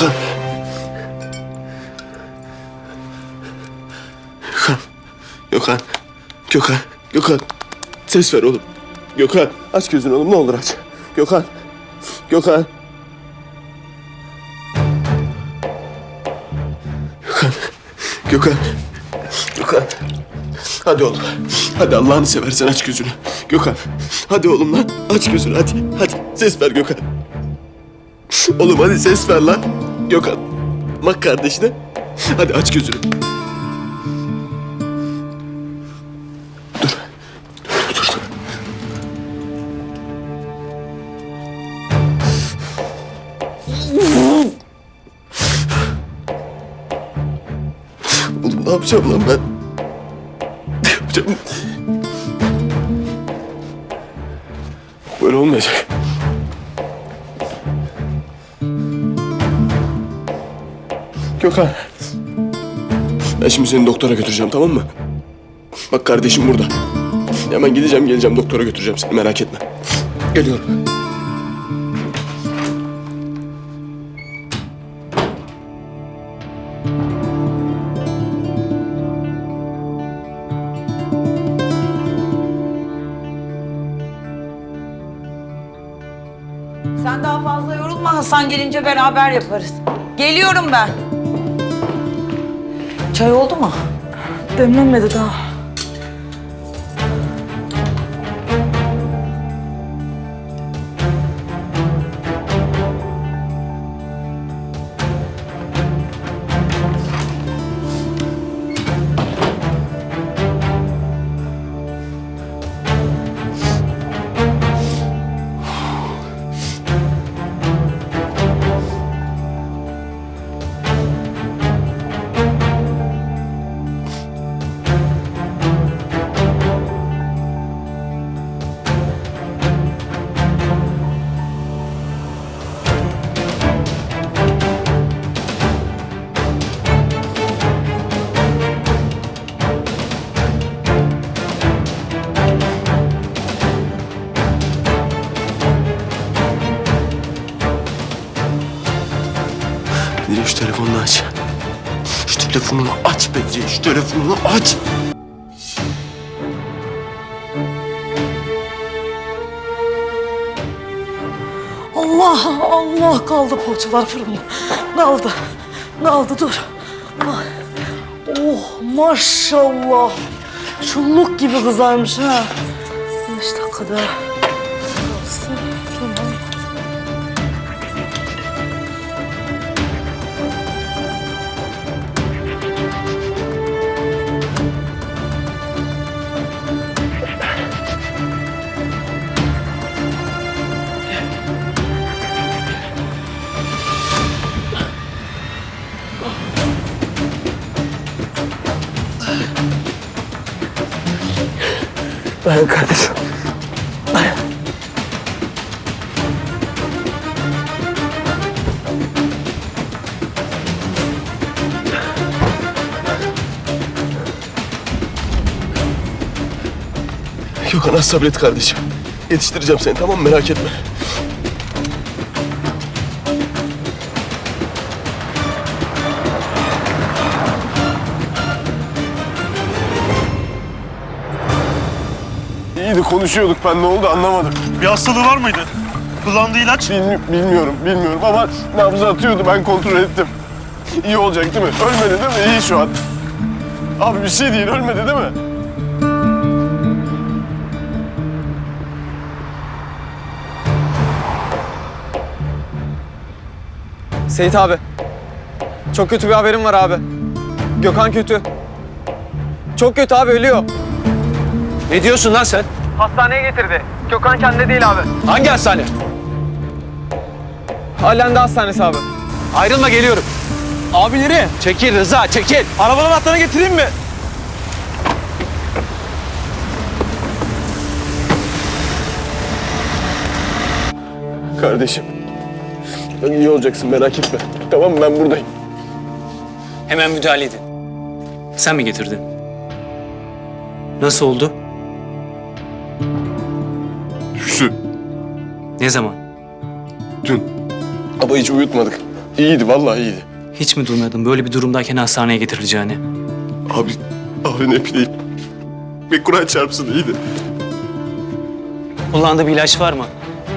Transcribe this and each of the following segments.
Gökhan. Gökhan. Gökhan. Gökhan. Gökhan. Ses ver oğlum. Gökhan. Aç gözünü oğlum ne olur aç. Gökhan. Gökhan. Gökhan. Gökhan. Gökhan. Hadi oğlum. Hadi Allah'ını seversen aç gözünü. Gökhan. Hadi oğlum lan. Aç gözünü hadi. Hadi. Ses ver Gökhan. Oğlum hadi ses ver lan. Gökhan. Bak kardeşine. Hadi aç gözünü. Dur. Dur, dur, ne yapacağım lan ben? Ne yapacağım? Böyle olmayacak. Gökhan. Ben şimdi seni doktora götüreceğim tamam mı? Bak kardeşim burada. Hemen gideceğim geleceğim doktora götüreceğim seni merak etme. Geliyorum. Sen daha fazla yorulma Hasan gelince beraber yaparız. Geliyorum ben. Çay oldu mu? Demlenmedi daha. Telefonunu aç Bedriye şu telefonunu aç. Allah Allah kaldı poğaçalar fırında. Ne oldu? Ne oldu dur. Oh maşallah. Çulluk gibi kızarmış ha. Beş dakikada. Dayan kardeşim. Dayan. Gökhan az sabret kardeşim. Yetiştireceğim seni tamam mı? Merak etme. İyiydi konuşuyorduk ben ne oldu anlamadım. Bir hastalığı var mıydı? Kullandığı ilaç? Bilmi- bilmiyorum bilmiyorum ama nabzı atıyordu ben kontrol ettim. İyi olacak değil mi? Ölmedi değil mi? İyi şu an. Abi bir şey değil ölmedi değil mi? Seyit abi. Çok kötü bir haberim var abi. Gökhan kötü. Çok kötü abi ölüyor. Ne diyorsun lan sen? Hastaneye getirdi. Gökhan kendinde değil abi. Hangi hastane? Halen de hastanesi abi. Ayrılma geliyorum. Abi nereye? Çekil Rıza çekil. Arabanın anahtarını getireyim mi? Kardeşim. Ben iyi olacaksın merak etme. Tamam mı? Ben buradayım. Hemen müdahale edin. Sen mi getirdin? Nasıl oldu? Düştü. Ne zaman? Dün. Ama hiç uyutmadık. İyiydi vallahi iyiydi. Hiç mi duymadın böyle bir durumdayken hastaneye getirileceğini? Abi, abi ne bileyim. Bir Kur'an çarpsın iyiydi. Kullandığı bir ilaç var mı?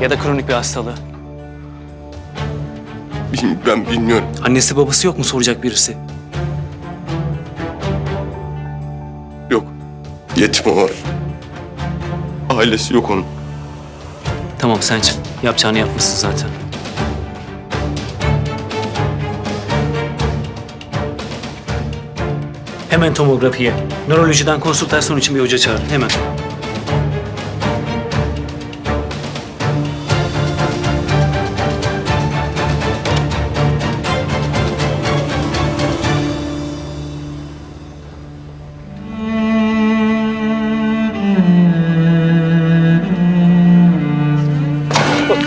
Ya da kronik bir hastalığı? Bil- Ben bilmiyorum. Annesi babası yok mu soracak birisi? Yok. Yetim o var. Ailesi yok onun. Tamam sen. Yapacağını yapmışsın zaten. Hemen tomografiye. Nörolojiden konsültasyon için bir hoca çağırın. Hemen.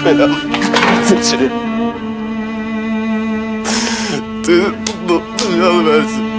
Bela. Seni. Dünyanı versin.